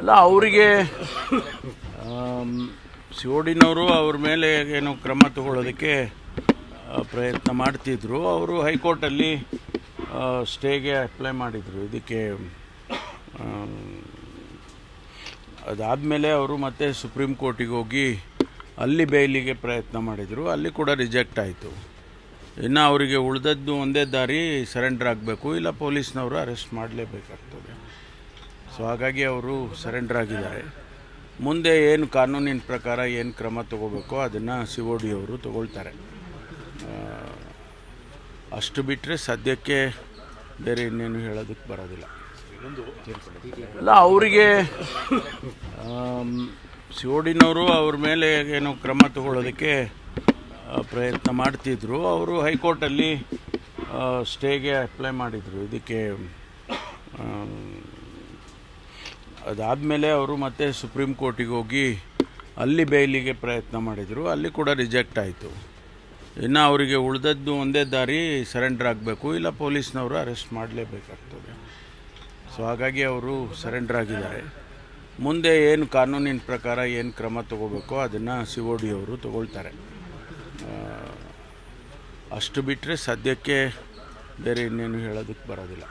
ಅಲ್ಲ ಅವರಿಗೆ ಸಿಓಡಿನವರು ಅವ್ರ ಮೇಲೆ ಏನು ಕ್ರಮ ತಗೊಳ್ಳೋದಕ್ಕೆ ಪ್ರಯತ್ನ ಮಾಡ್ತಿದ್ರು. ಅವರು ಹೈಕೋರ್ಟಲ್ಲಿ ಸ್ಟೇಗೆ ಅಪ್ಲೈ ಮಾಡಿದರು. ಇದಕ್ಕೆ ಅದಾದಮೇಲೆ ಅವರು ಮತ್ತೆ ಸುಪ್ರೀಂ ಕೋರ್ಟಿಗೆ ಹೋಗಿ ಅಲ್ಲಿ ಬೇಲಿಗೆ ಪ್ರಯತ್ನ ಮಾಡಿದರು. ಅಲ್ಲಿ ಕೂಡ ರಿಜೆಕ್ಟ್ ಆಯಿತು. ಇನ್ನು ಅವರಿಗೆ ಉಳಿದದ್ದು ಒಂದೇ ದಾರಿ ಸರೆಂಡರ್ ಆಗಬೇಕು. ಇಲ್ಲ, ಪೊಲೀಸ್ನವರು ಅರೆಸ್ಟ್ ಮಾಡಲೇಬೇಕಾಗ್ತದೆ. ಸೊ ಹಾಗಾಗಿ ಅವರು ಸರೆಂಡರ್ ಆಗಿದ್ದಾರೆ. ಮುಂದೆ ಏನು ಕಾನೂನಿನ ಪ್ರಕಾರ ಏನು ಕ್ರಮ ತಗೋಬೇಕೋ ಅದನ್ನು ಸಿ ಒ ಡಿ ಅವರು ತಗೊಳ್ತಾರೆ. ಅಷ್ಟು ಬಿಟ್ಟರೆ ಸದ್ಯಕ್ಕೆ ಬೇರೆ ಇನ್ನೇನು ಹೇಳೋದಕ್ಕೆ ಬರೋದಿಲ್ಲ. ಅಲ್ಲ, ಅವರಿಗೆ ಸಿ ಒ ಡಿನವರು ಅವ್ರ ಮೇಲೆ ಏನು ಕ್ರಮ ತಗೊಳ್ಳೋದಕ್ಕೆ ಪ್ರಯತ್ನ ಮಾಡ್ತಿದ್ರು. ಅವರು ಹೈಕೋರ್ಟಲ್ಲಿ ಸ್ಟೇಗೆ ಅಪ್ಲೈ ಮಾಡಿದರು. ಇದಕ್ಕೆ ಅದಾದಮೇಲೆ ಅವರು ಮತ್ತೆ ಸುಪ್ರೀಂ ಕೋರ್ಟಿಗೆ ಹೋಗಿ ಅಲ್ಲಿ ಬೇಲಿಗೆ ಪ್ರಯತ್ನ ಮಾಡಿದರು. ಅಲ್ಲಿ ಕೂಡ ರಿಜೆಕ್ಟ್ ಆಯಿತು. ಇನ್ನು ಅವರಿಗೆ ಉಳಿದದ್ದು ಒಂದೇ ದಾರಿ ಸರೆಂಡರ್ ಆಗಬೇಕು, ಇಲ್ಲ ಪೊಲೀಸ್ನವರು ಅರೆಸ್ಟ್ ಮಾಡಲೇಬೇಕಾಗ್ತದೆ. ಸೊ, ಹಾಗಾಗಿ ಅವರು ಸರೆಂಡರ್ ಆಗಿದ್ದಾರೆ. ಮುಂದೆ ಏನು ಕಾನೂನಿನ ಪ್ರಕಾರ ಏನು ಕ್ರಮ ತಗೋಬೇಕೋ ಅದನ್ನು ಸಿ ಒ ಡಿ ಅವರು ತಗೊಳ್ತಾರೆ. ಅಷ್ಟು ಬಿಟ್ಟರೆ ಸದ್ಯಕ್ಕೆ ಬೇರೆ ಇನ್ನೇನು ಹೇಳೋದಕ್ಕೆ ಬರೋದಿಲ್ಲ.